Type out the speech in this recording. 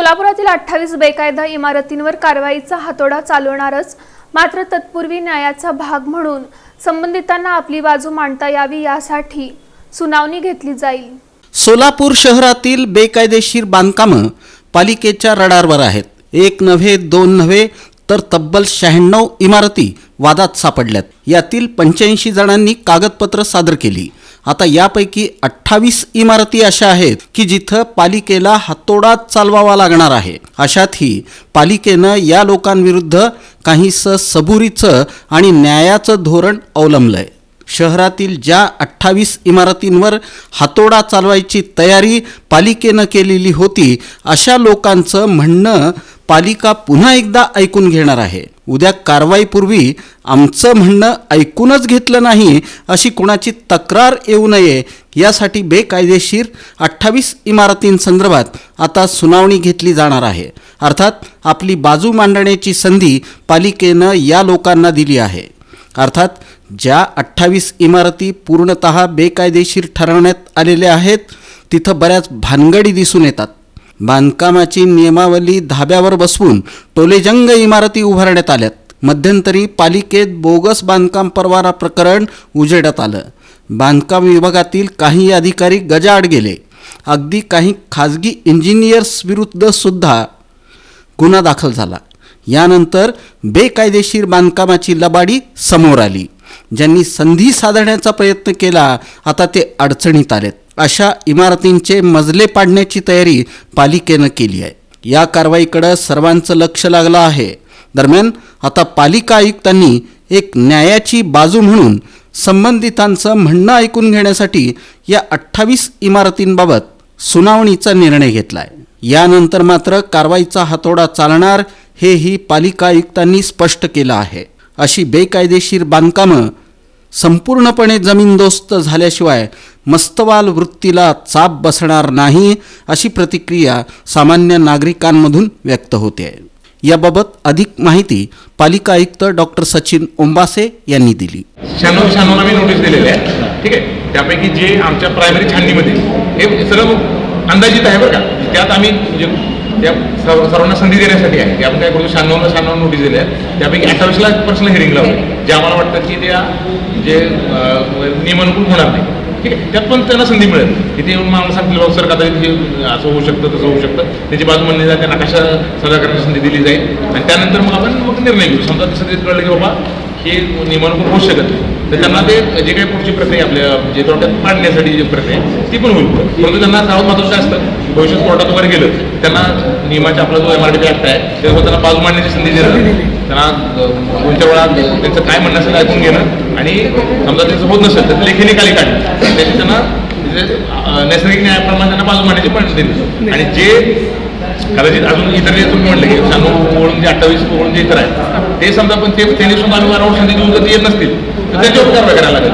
सोलापुरातील अठ्ठावीस बेकायदा इमारतींवर कारवाईचा हातोडा चालवणारच मात्र तत्पूर्वी न्यायाचा भाग म्हणून संबंधितांना आपली बाजू मांडता यावी यासाठी सुनावणी घेतली जाईल. सोलापूर शहरातील बेकायदेशीर बांधकामं पालिकेच्या रडारवर आहेत. एक नव्हे दोन नव्हे तर तब्बल शहाण्णव इमारती वादात सापडल्यात. यातील पंच्याऐंशी जणांनी कागदपत्र सादर केली. आता यापैकी अठ्ठावीस इमारती अशा आहेत की जिथं पालिकेला हातोडा चालवावा लागणार आहे. अशातही पालिकेनं या लोकांविरुद्ध काहीसं सबुरीचं आणि न्यायाचं धोरण अवलंबलंय. शहरातील ज्या अठ्ठावीस इमारतींवर हातोडा चालवायची तयारी पालिकेनं केलेली होती अशा लोकांचं म्हणणं पालिका पुन्हा एकदा ऐकून घेणार आहे. उद्या कारवाईपूर्वी आमचं म्हणणं ऐकूनच घेतलं नाही अशी कुणाची तक्रार येऊ नये यासाठी बेकायदेशीर अठ्ठावीस इमारतींसंदर्भात आता सुनावणी घेतली जाणार आहे. अर्थात आपली बाजू मांडण्याची संधी पालिकेनं या लोकांना दिली आहे. अर्थात ज्या अठ्ठावीस इमारती पूर्णत बेकायदेशीर ठरवण्यात आलेल्या आहेत तिथं बऱ्याच भानगडी दिसून येतात. बांधकामाची नियमावली धाब्यावर बसवून टोलेजंग इमारती उभारण्यात आल्यात. मध्यंतरी पालिकेत बोगस बांधकाम परवाना प्रकरण उजेडात आलं. बांधकाम विभागातील काही अधिकारी गजाआड गेले. अगदी काही खाजगी इंजिनियर्स विरुद्ध सुद्धा गुन्हा दाखल झाला. यानंतर बेकायदेशीर बांधकामाची लबाडी समोर आली. ज्यांनी संधी साधण्याचा प्रयत्न केला आता ते अडचणीत आलेत. अशा इमारतींचे मजले पाडण्याची तयारी पालिकेनं केली आहे. या कारवाईकडं सर्वांचं लक्ष लागलं आहे. दरम्यान आता पालिका आयुक्तांनी एक न्यायाची बाजू म्हणून संबंधितांचं म्हणणं ऐकून घेण्यासाठी या अठ्ठावीस इमारतींबाबत सुनावणीचा निर्णय घेतला आहे यानंतर मात्र कारवाईचा हातोडा चालणार हेही पालिका आयुक्तांनी स्पष्ट केलं आहे. अशी बेकायदेशीर बांधकामं संपूर्णपणे जमीनदोस्त झाल्याशिवाय मस्तवाल वृत्तीला चाप बसणार नाही अशी प्रतिक्रिया सामान्य नागरिकांमधून व्यक्त होते. आहे याबाबत अधिक माहिती पालिका आयुक्त डॉक्टर सचिन ओंबासे यांनी दिली. शहाण्णव शहाण्णवला मी नोटीस दिलेली आहे. ठीक आहे? त्यापैकी जे आमच्या प्रायमरी छाननीमध्ये हे सगळं अंदाजित आहे बरं का? त्यात आम्ही म्हणजे त्या सर्व सर्वांना संधी देण्यासाठी आहे. की आपण काय करतो शहाण्णवला शहाण्णव नोटीस दिल्या आहेत त्यापैकी अठ्ठावीसला पर्सनल हिअरिंग लावले. जे आम्हाला वाटतं की त्या जे अं, नियमानुकूल होणार नाही. ठीक आहे? त्यात पण त्यांना संधी मिळेल. तिथे येऊन मला सांगतील बाबा सर कदाचित असं होऊ शकतं तसं होऊ शकतं. त्याची बाजू म्हणली जाते. त्यांना कशा सजा करण्याची संधी दिली जाईल. आणि त्यानंतर मग आपण मग निर्णय घेऊ. समजा तसं कळलं की बाबा हे नियमानुकूल होऊ शकत नाही. तर त्यांना ते जे काही पुढची प्रक्रिया आपल्या जे थोडक्यात पाडण्यासाठी जी प्रक्रिया आहे, ती पण होईल. परंतु त्यांना सावध महत्त्वाचं असतं. भविष्यात कोर्टात वगैरे गेलं त्यांना नियमाच्या आपला जो एम आर डी ॲक्ट आहे त्याच्यावर त्यांना बाजू मांडण्याची संधी दिली त्यांना अ, कोणत्या त्यांचं काय म्हणणं असेल ऐकून घेणं आणि समजा त्यांचं होत नसेल तर लेखीने लेखी निकाली काढणं. त्याची त्यांना म्हणजे, नैसर्गिक न्यायाप्रमाणे त्यांना बाजू मांडण्याची पण दिली आणि जे कदाचित अजून इतर जे तुम्ही म्हटलं की शहाण्णव ओळून जे अठ्ठावीस ओळून जे इतर आहे ते समजा पण ते त्यांनी सुद्धा आम्ही वारंवार संधी देऊन जर येत नसतील तर त्यांच्यावर कारवाई करायला लागेल.